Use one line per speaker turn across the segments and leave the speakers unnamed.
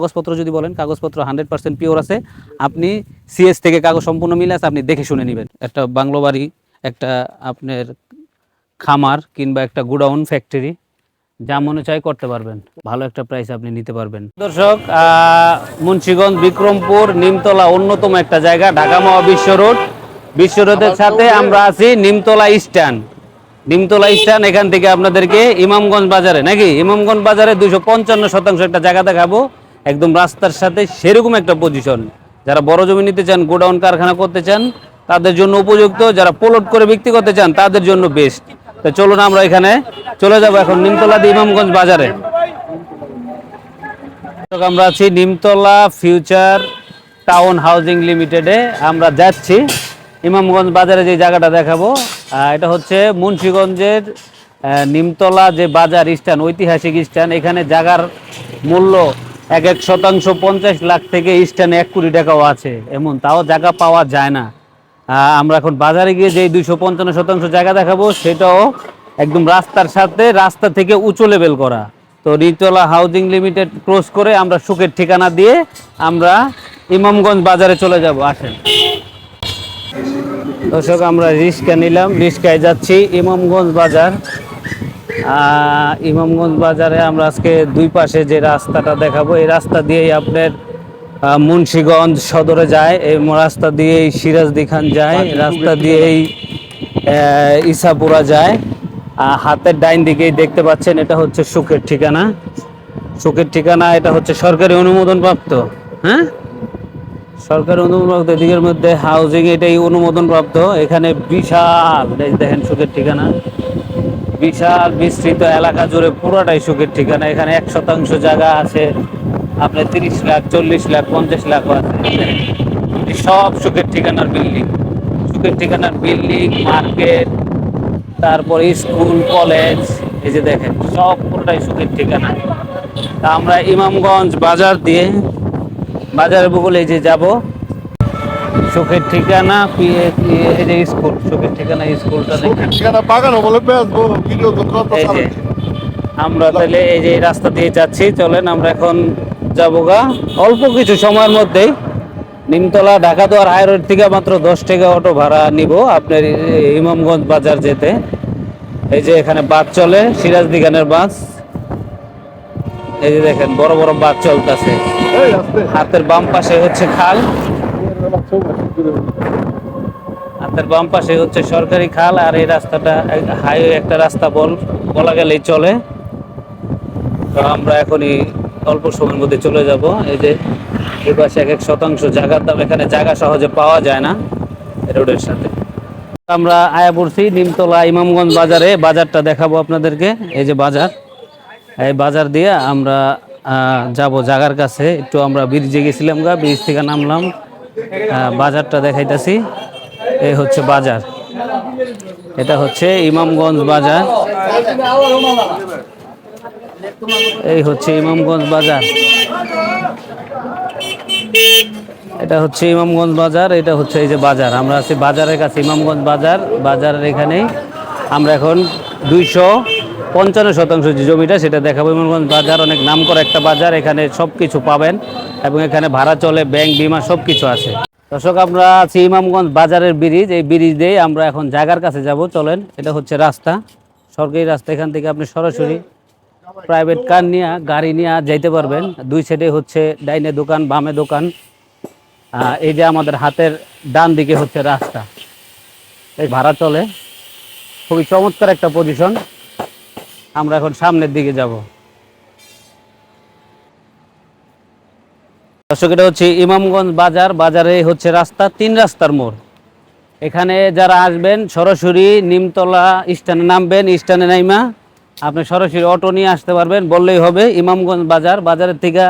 কাগজপত্র যদি বলেন, কাগজপত্র হান্ড্রেড পার্সেন্ট পিওর আছে। আপনি সিএস থেকে কাগজ সম্পূর্ণ মিলে আছে, আপনি দেখে শুনে নেবেন। একটা বাংলো বাড়ি, একটা আপনার খামার কিংবা একটা গুডাউন ফ্যাক্টরি, যা মনে চাই করতে পারবেন। ভালো একটা প্রাইস আপনি নিতে পারবেন। দর্শক মুন্সিগঞ্জ, বিক্রমপুর, নিমতলা অন্যতম একটা জায়গা, ঢাকা মহা বিশ্ব রোড। বিশ্ব রোডের সাথে আমরা আছি নিমতলা স্ট্যান্ড। নিমতলা স্ট্যান্ড, এখান থেকে আপনাদেরকে ইমামগঞ্জ বাজারে, নাকি? ইমামগঞ্জ বাজারে দুশো পঞ্চান্ন শতাংশ একটা জায়গা দেখাবো। একদম রাস্তার সাথে সেরকম একটা পজিশন যারা বড় জমি নিতে চান, গোডাউন কারখানা করতে চান, তাদের জন্য উপযুক্ত। যারা পোলট করে বিক্রি করতে চান, তাদের জন্য বেস্ট তো চলুন আমরা এখানে চলে যাব এখন নিমতলা ইমামগঞ্জ বাজারে। আমরা আছি নিমতলা ফিউচার টাউন হাউজিং লিমিটেডে আমরা যাচ্ছি ইমামগঞ্জ বাজারে যে জায়গাটা দেখাবো। এটা হচ্ছে মুন্সীগঞ্জের নিমতলা যে বাজার স্ট্যান্ড ঐতিহাসিক স্ট্যান্ড এখানে জায়গার মূল্য এক এক শতাংশ পঞ্চাশ লাখ থেকে স্ট্যান্ডে এক কোটি টাকাও আছে। এমন, তাও জায়গা পাওয়া যায় না। আমরা এখন বাজারে গিয়ে যে দুইশো পঞ্চান্ন শতাংশ জায়গা দেখাবো, সেটাও একদম রাস্তার সাথে, রাস্তা থেকে উঁচু লেভেল করা। তো নিচতলা হাউজিং লিমিটেড ক্রস করে আমরা সুখের ঠিকানা দিয়ে আমরা ইমামগঞ্জ বাজারে চলে যাব, আসেন। দর্শক, আমরা রিক্সা নিলাম রিক্সায় যাচ্ছি ইমামগঞ্জ বাজার। ইমামগঞ্জ বাজারে আমরা আজকে দুই পাশে যে রাস্তাটা দেখাবো এই রাস্তা দিয়েই আপনার মুন্সীগঞ্জ সদরে যায় এই রাস্তা দিয়েই সিরাজদি খান যায় রাস্তা দিয়েই ইসাপুরা যায়। আহ, হাতের ডাইন দিকেই দেখতে পাচ্ছেন এটা হচ্ছে সুখের ঠিকানা। সুখের ঠিকানা এটা হচ্ছে সরকারি অনুমোদন প্রাপ্ত হ্যাঁ? সরকারি অনুমোদন প্রাপ্ত এদিকের মধ্যে হাউজিং এটাই অনুমোদন প্রাপ্ত এখানে বিশাল দেখেন সুখের ঠিকানা। বিশাল বিস্তৃত এলাকা জুড়ে পুরোটাই সুখের ঠিকানা। এখানে এক শতাংশ জায়গা আছে, আপনার তিরিশ লাখ, চল্লিশ লাখ, পঞ্চাশ লাখ আছে। সব সুখের ঠিকানার বিল্ডিং সুখের ঠিকানার বিল্ডিং মার্কেট তারপর স্কুল কলেজ এই যে দেখেন, সব পুরোটাই সুখের ঠিকানা। তা আমরা ইমামগঞ্জ বাজার দিয়ে, বাজারের বগলে যে যাব সুখের ঠিকানা এই যে স্কুল সুখের ঠিকানা স্কুলটা
ঠিকানা বাগানো বলে ভিডিও
আমরা তাহলে এই যে রাস্তা দিয়ে যাচ্ছি চলেন আমরা এখন যাব গা। অল্প কিছু সময়ের মধ্যেই নিমতলা ঢাকা দোয়ার হাই রোড থেকে মাত্র দশ টাকা অটো ভাড়া নিব আপনার ইমামগঞ্জ বাজার যেতে। এই যে এখানে বাস চলে সিরাজদি খানের বাস। এই যে দেখেন বড় বড় বাস চলতেছে। হাতের বাম পাশে হচ্ছে খাল। হাতের বাম পাশে হচ্ছে সরকারি খাল, আর এই রাস্তাটা হাইওয়ে একটা রাস্তা বল বলা গেলেই চলে। তো আমরা এখনই অল্প সময়ের মধ্যে চলে যাব। এই যে এই পাশে এক এক শতাংশ জায়গার দাম, এখানে জায়গা সহজে পাওয়া যায় না রোডের সাথে। আমরা আয়া পড়ছি নিমতলা ইমামগঞ্জ বাজারে। বাজারটা দেখাবো আপনাদেরকে। এই যে বাজার। এই বাজার দিয়ে আমরা যাব জায়গার কাছে। একটু আমরা ব্রিজে গেছিলাম গা, ব্রিজ থেকে নামলাম। বাজারটা দেখাইতেছি। এই হচ্ছে বাজার। এটা হচ্ছে ইমামগঞ্জ বাজার। এই হচ্ছে ইমামগঞ্জ বাজার। এটা হচ্ছে ইমামগঞ্জ বাজার, এটা হচ্ছে এই যে বাজার। আমরা আছি বাজারের কাছে, ইমামগঞ্জ বাজার, বাজারের এখানেই। আমরা এখন দুইশো পঞ্চান্ন শতাংশ যে জমিটা সেটা দেখাবো। ইমামগঞ্জ বাজার অনেক নাম করা একটা বাজার, এখানে সব কিছু পাবেন এবং এখানে ভাড়া চলে, ব্যাংক, বিমা সব কিছু আছে। দর্শক, আমরা আছি ইমামগঞ্জ বাজারের ব্রিজ। এই ব্রিজ দিয়ে আমরা এখন জায়গার কাছে যাব। চলেন, এটা হচ্ছে রাস্তা। সরকারি রাস্তা, এখান থেকে আপনি সরাসরি প্রাইভেট কার নিয়ে, গাড়ি নিয়ে যাইতে পারবেন। দুই সাইডে হচ্ছে ডাইনে দোকান, বামে দোকান। এই যে আমাদের হাতের ডান দিকে হচ্ছে রাস্তা। এই ভাড়া চলে। খুবই চমৎকার একটা পজিশন আমরা এখন সামনের দিকে যাব। দর্শক, এটা হচ্ছে ইমামগঞ্জ বাজার। বাজারে হচ্ছে রাস্তা, তিন রাস্তার মোড়। এখানে যারা আসবেন, সরাসরি নিমতলা স্ট্যান্ডে নামবেন, স্ট্যান্ডে নাইমা আপনি সরাসরি অটো নিয়ে আসতে পারবেন। বললেই হবে, ইমামগঞ্জ বাজার, বাজারের থেকে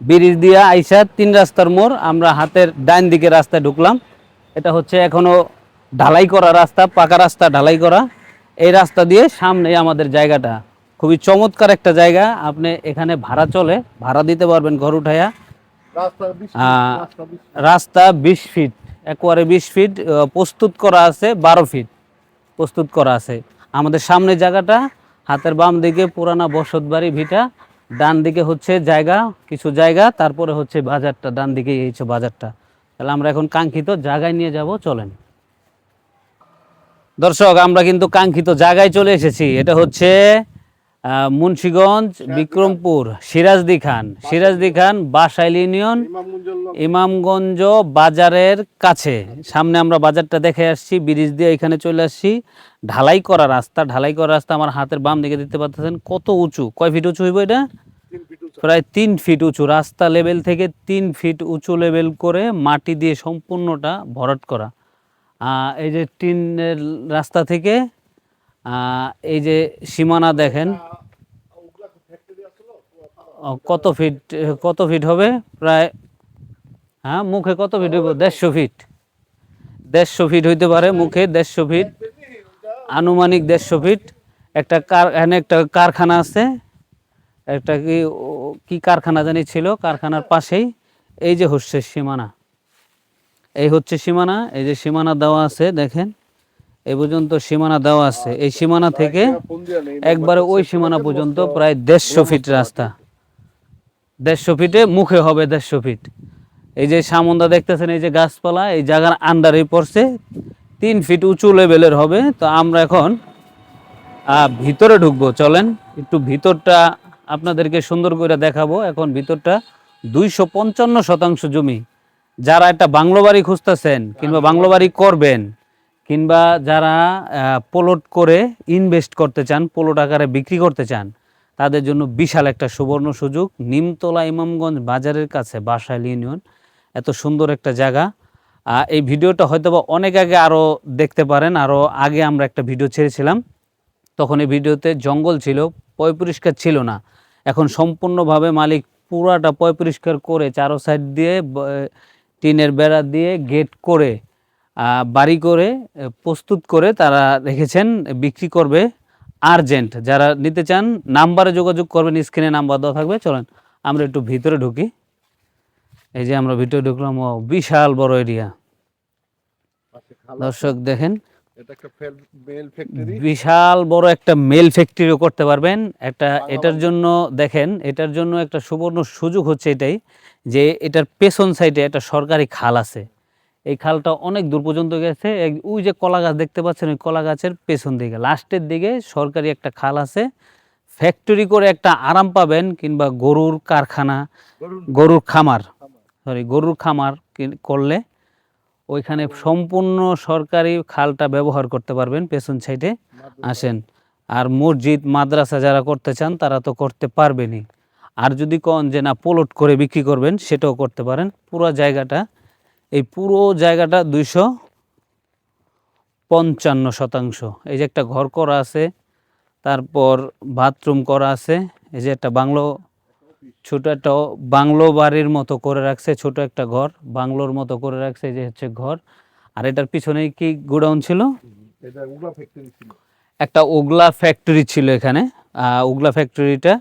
ব্রিজ দিয়া আইসা তিন রাস্তার মোড়। আমরা হাতের ডাইন দিকে রাস্তায় ঢুকলাম। এটা হচ্ছে এখনও ঢালাই করা রাস্তা, পাকা রাস্তা ঢালাই করা। এই রাস্তা দিয়ে সামনে আমাদের জায়গাটা। খুবই চমৎকার একটা জায়গা। আপনি এখানে ভাড়া চলে ভাড়া দিতে পারবেন ঘর উঠাইয়া।
রাস্তা বিশ
ফিট। একবারে বিশ ফিট প্রস্তুত করা আছে বারো ফিট প্রস্তুত করা আছে। আমাদের সামনে জায়গাটা হাতের বাম দিকে পুরানা বসত বাড়ি ভিটা ডান দিকে হচ্ছে জায়গা কিছু জায়গা তারপরে হচ্ছে বাজারটা ডান দিকে এই হচ্ছে বাজারটা। তাহলে আমরা এখন কাঙ্ক্ষিত জায়গায় নিয়ে যাব চলেন। দর্শক আমরা কিন্তু কাঙ্ক্ষিত জায়গায় চলে এসেছি এটা হচ্ছে মুন্সিগঞ্জ বিক্রমপুর সিরাজদি খান। সিরাজদি খান বাসাইল ইউনিয়ন ইমামগঞ্জ বাজারের কাছে। সামনে আমরা বাজারটা দেখে আসছি ব্রিজ দিয়ে এখানে চলে আসছি। ঢালাই করা রাস্তা ঢালাই করা রাস্তা আমার হাতের বাম দিকে দেখতে পাচ্ছেন কত উঁচু। কয় ফিট উঁচু হইব এটা? প্রায় তিন ফিট উঁচু। রাস্তা লেভেল থেকে তিন ফিট উঁচু লেভেল করে মাটি দিয়ে সম্পূর্ণটা ভরাট করা। এই যে টিনের রাস্তা থেকে এই যে সীমানা দেখেন। কত ফিট কত ফিট হবে? প্রায় হ্যাঁ মুখে কত ফিট হইব? দেড়শো ফিট দেড়শো ফিট হইতে পারে মুখে, দেড়শো ফিট আনুমানিক দেড়শো ফিট একটা কার, এখানে একটা কারখানা আছে। একটা কি কি কারখানা জানি ছিল? কারখানার পাশেই। এই যে হচ্ছে সীমানা। এই হচ্ছে সীমানা। এই যে সীমানা দেওয়া আছে, দেখেন। এই পর্যন্ত সীমানা দেওয়া আছে। এই সীমানা থেকে একবারে ওই সীমানা পর্যন্ত প্রায় দেড়শো ফিট রাস্তা। দেড়শো ফিটে মুখে হবে দেড়শো ফিট। এই যে সামন্দা দেখতেছেন, এই যে গাছপালা, এই জায়গার আন্ডারেই পড়ছে, তিন ফিট উঁচু লেভেলের হবে। তো আমরা এখন ভিতরে ঢুকবো, চলেন। একটু ভিতরটা আপনাদেরকে সুন্দর করে দেখাবো। এখন ভিতরটা দুইশো পঞ্চান্ন শতাংশ জমি। যারা একটা বাংলো বাড়ি খুঁজতেছেন কিংবা বাংলো বাড়ি করবেন কিংবা যারা পোলট করে ইনভেস্ট করতে চান, পোলট আকারে বিক্রি করতে চান, তাদের জন্য বিশাল একটা সুবর্ণ সুযোগ। নিমতলা ইমামগঞ্জ বাজারের কাছে বাসাইল ইউনিয়ন এত সুন্দর একটা জায়গা। এই ভিডিওটা হয়তো বা অনেক আগে আরও দেখতে পারেন আরও আগে আমরা একটা ভিডিও ছেড়েছিলাম। তখন এই ভিডিওতে জঙ্গল ছিল, পয় পরিষ্কার ছিল না। এখন সম্পূর্ণভাবে মালিক পুরাটা পয় পরিষ্কার করে চারো সাইড দিয়ে টিনের বেড়া দিয়ে গেট করে বাড়ি করে প্রস্তুত করে তারা রেখেছেন বিক্রি করবে আর্জেন্ট। যারা নিতে চান নাম্বারে যোগাযোগ করবেন স্ক্রিনে নাম্বার দেওয়া থাকবে। চলেন আমরা একটু ভিতরে ঢুকি। এই যে আমরা ভিতরে ঢুকলাম ও বিশাল বড় এরিয়া। দর্শক দেখেন বিশাল বড় একটা মেল ফ্যাক্টরিও করতে পারবেন। একটা এটার জন্য দেখেন এটার জন্য একটা সুবর্ণ সুযোগ হচ্ছে এটাই যে এটার পেছন সাইডে একটা সরকারি খাল আছে। এই খালটা অনেক দূর পর্যন্ত গেছে। ওই যে কলা গাছ দেখতে পাচ্ছেন ওই কলা গাছের পেছন দিকে। লাস্টের দিকে সরকারি একটা খাল আছে। ফ্যাক্টরি করে একটা আরাম পাবেন কিংবা গরুর কারখানা
গরুর
খামার। সরি গরুর খামার করলে ওইখানে সম্পূর্ণ সরকারি খালটা ব্যবহার করতে পারবেন পেছন সাইডে আসেন। আর মসজিদ মাদ্রাসা যারা করতে চান তারা তো করতে পারবেনই। আর যদি কন যে না পোলট করে বিক্রি করবেন সেটাও করতে পারেন। পুরো জায়গাটা এই পুরো জায়গাটা দুইশো পঞ্চান্ন শতাংশ। এই যে একটা ঘর করা আছে তারপর বাথরুম করা আছে এই যে একটা বাংলো ছোট একটা বাংলো বাড়ির মতো করে রাখছে ছোট একটা ঘর বাংলোর মতো করে রাখছে এই যে হচ্ছে ঘর। আর এটার পিছনে কি গোডাউন ছিল?
এটা উগলা ফ্যাক্টরি ছিল।
একটা ওগলা ফ্যাক্টরি ছিল এখানে। আহ, ওগলা ফ্যাক্টরিটা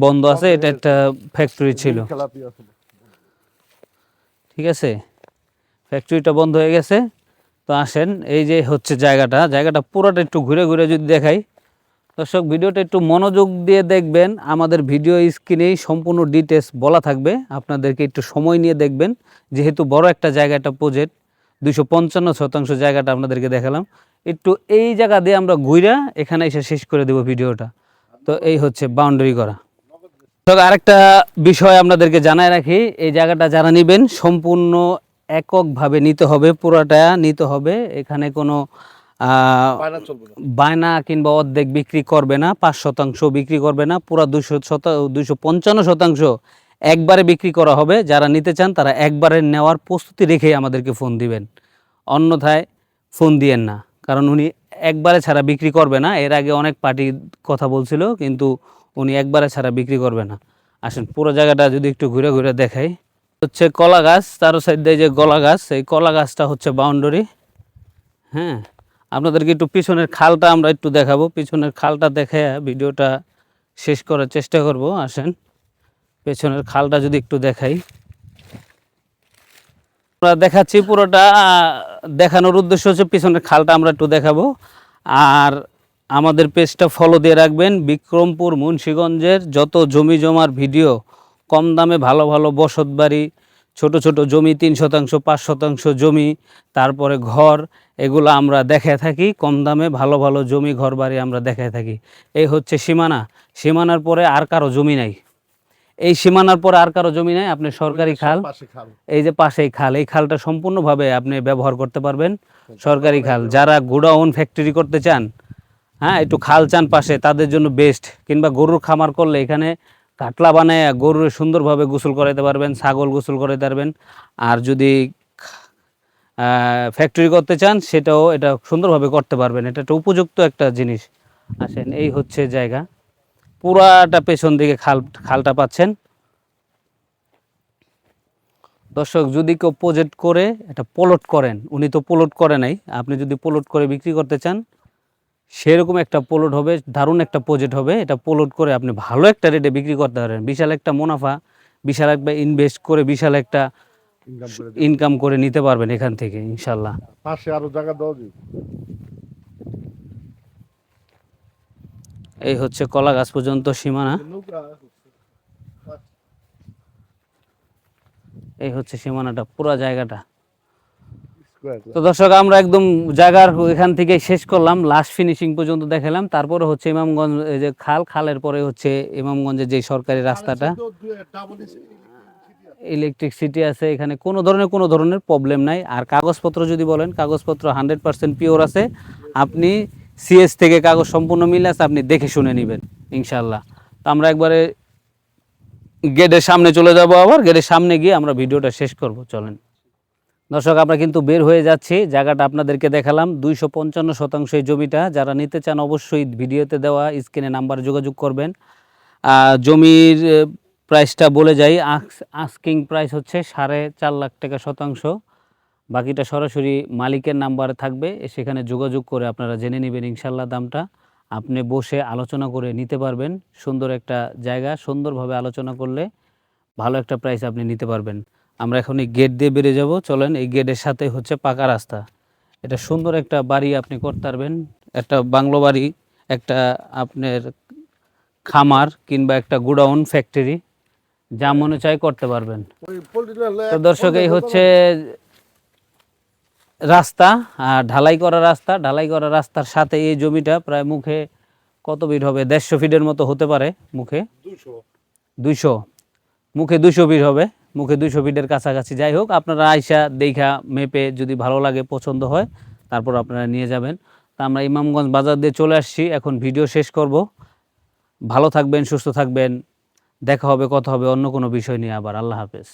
বন্ধ আছে এটা একটা ফ্যাক্টরি ছিল। ঠিক আছে? ফ্যাক্টরিটা বন্ধ হয়ে গেছে। তো আসেন, এই যে হচ্ছে জায়গাটা জায়গাটা পুরোটা একটু ঘুরে ঘুরে যদি দেখাই। দর্শক, ভিডিওটা একটু মনোযোগ দিয়ে দেখবেন, আমাদের ভিডিও স্ক্রিনেই সম্পূর্ণ ডিটেলস বলা থাকবে। আপনাদেরকে একটু সময় নিয়ে দেখবেন, যেহেতু বড় একটা জায়গা একটা প্রজেক্ট দুইশো পঞ্চান্ন শতাংশ জায়গাটা আপনাদেরকে দেখালাম। একটু এই জায়গা দিয়ে আমরা ঘুরা এখানে এসে শেষ করে দেবো ভিডিওটা। তো এই হচ্ছে বাউন্ডারি করা। আরেকটা বিষয় আপনাদেরকে জানায় রাখি এই জায়গাটা যারা নেবেন সম্পূর্ণ এককভাবে নিতে হবে পুরোটা নিতে হবে। এখানে কোনো বায়না কিংবা অর্ধেক বিক্রি করবে না পাঁচ শতাংশ বিক্রি করবে না পুরা দুশো শত দুশো পঞ্চান্ন শতাংশ একবারে বিক্রি করা হবে। যারা নিতে চান তারা একবারে নেওয়ার প্রস্তুতি রেখেই আমাদেরকে ফোন দিবেন। অন্যথায় ফোন দিয়েন না কারণ উনি একবারে ছাড়া বিক্রি করবে না। এর আগে অনেক পার্টি কথা বলছিল কিন্তু উনি একবারে ছাড়া বিক্রি করবে না। আসেন, পুরো জায়গাটা যদি একটু ঘুরে ঘুরে দেখাই। হচ্ছে কলা গাছ, তারও সাইড যে কলা গাছ, এই কলা গাছটা হচ্ছে বাউন্ডারি। হ্যাঁ আপনাদেরকে একটু পিছনের খালটা আমরা একটু দেখাবো। পিছনের খালটা দেখে ভিডিওটা শেষ করার চেষ্টা করব। আসেন, পেছনের খালটা যদি একটু দেখাই। আমরা দেখাচ্ছি পুরোটা দেখানোর উদ্দেশ্য হচ্ছে পিছনের খালটা আমরা একটু দেখাবো। আর আমাদের পেজটা ফলো দিয়ে রাখবেন। বিক্রমপুর মুন্সীগঞ্জের যত জমি জমার ভিডিও কম দামে ভালো ভালো বসত বাড়ি ছোট ছোট জমি তিন শতাংশ পাঁচ শতাংশ জমি তারপরে ঘর এগুলো আমরা দেখে থাকি। কম দামে ভালো ভালো জমি ঘর বাড়ি আমরা দেখে থাকি। এই হচ্ছে সীমানা। সীমানার পরে আর কারও জমি নাই। এই সীমানার পরে আর কারও জমি নাই আপনি সরকারি খাল।
খাল।
এই যে পাশেই খাল। এই খালটা সম্পূর্ণভাবে আপনি ব্যবহার করতে পারবেন। সরকারি খাল। যারা গোডাউন ফ্যাক্টরি করতে চান হ্যাঁ একটু খাল চান পাশে, তাদের জন্য বেস্ট কিংবা গরুর খামার করলে এখানে কাটলা বানায় গরুর সুন্দরভাবে গোসল করাতে পারবেন, ছাগল গোসল করাতে পারবেন। আর যদি ফ্যাক্টরি করতে চান, সেটাও এটা সুন্দরভাবে করতে পারবেন। এটা একটা উপযুক্ত একটা জিনিস। আসেন, এই হচ্ছে জায়গা। পুরাটা পেছন দিকে খাল, খালটা পাচ্ছেন। দর্শক, যদি কেউ প্রজেক্ট করে এটা পোলট করেন, উনি তো পোলট করে নাই। আপনি যদি পোলট করে বিক্রি করতে চান সেরকম একটা পোলট হবে দারুণ একটা প্রজেক্ট হবে। এটা পোলট করে আপনি ভালো একটা রেটে বিক্রি করতে পারেন বিশাল একটা মুনাফা বিশাল একটা ইনভেস্ট করে বিশাল একটা
ইনকাম করে
নিতে পারবেন এখান থেকে ইনশাল্লাহ।
পাশে আরও জায়গা যাবে
এই হচ্ছে কলা গাছ পর্যন্ত সীমানা। এই হচ্ছে সীমানাটা পুরো জায়গাটা। তো দর্শক, আমরা একদম জায়গার এখান থেকে শেষ করলাম। লাস্ট ফিনিশিং পর্যন্ত দেখালাম। তারপরে হচ্ছে ইমামগঞ্জ যে খাল, খালের পরে হচ্ছে ইমামগঞ্জের যে সরকারি রাস্তাটা। ইলেকট্রিক সিটি আছে, এখানে কোনো ধরনের কোনো ধরনের প্রবলেম নাই। আর কাগজপত্র যদি বলেন, কাগজপত্র হান্ড্রেড পার্সেন্ট পিওর আছে। আপনি সিএস থেকে কাগজ সম্পূর্ণ মিলে আছে, আপনি দেখে শুনে নেবেন ইনশাল্লাহ তো আমরা একবারে গেটের সামনে চলে যাব আবার। গেটের সামনে গিয়ে আমরা ভিডিওটা শেষ করব, চলেন। দর্শক, আমরা কিন্তু বের হয়ে যাচ্ছি। জায়গাটা আপনাদেরকে দেখালাম। দুইশো পঞ্চান্ন শতাংশ জমিটা। যারা নিতে চান অবশ্যই ভিডিওতে দেওয়া স্ক্রিনে নাম্বার যোগাযোগ করবেন। জমির প্রাইসটা বলে যাই আস্কিং প্রাইস হচ্ছে সাড়ে চার লাখ টাকা শতাংশ। বাকিটা সরাসরি মালিকের নাম্বারে থাকবে। সেখানে যোগাযোগ করে আপনারা জেনে নেবেন ইনশাল্লাহ দামটা। আপনি বসে আলোচনা করে নিতে পারবেন। সুন্দর একটা জায়গা, সুন্দরভাবে আলোচনা করলে ভালো একটা প্রাইস আপনি নিতে পারবেন। আমরা এখন এই গেট দিয়ে বেরিয়ে যাব। চলেন এই গেটের সাথে হচ্ছে পাকা রাস্তা। এটা সুন্দর একটা বাড়ি আপনি করতে পারবেন। একটা বাংলো বাড়ি একটা আপনার খামার কিংবা একটা গুডাউন ফ্যাক্টরি যা মনে চায় করতে পারবেন। তো দর্শক এই হচ্ছে রাস্তা আর ঢালাই করা রাস্তা। ঢালাই করা রাস্তার সাথে এই জমিটা প্রায় মুখে কত ফিট হবে? দেড়শো ফিটের মতো হতে পারে মুখে।
দুশো
দুইশো। মুখে দুশো ফিট হবে। মুখে দুইশো ফিটের কাছাকাছি। যাই হোক, আপনারা আইসা দেখা মেপে যদি ভালো লাগে, পছন্দ হয়, তারপর আপনারা নিয়ে যাবেন। তা আমরা ইমামগঞ্জ বাজার দিয়ে চলে আসছি। এখন ভিডিও শেষ করব। ভালো থাকবেন, সুস্থ থাকবেন। দেখা হবে, কথা হবে, অন্য কোনো বিষয় নিয়ে আবার। আল্লাহ হাফেজ।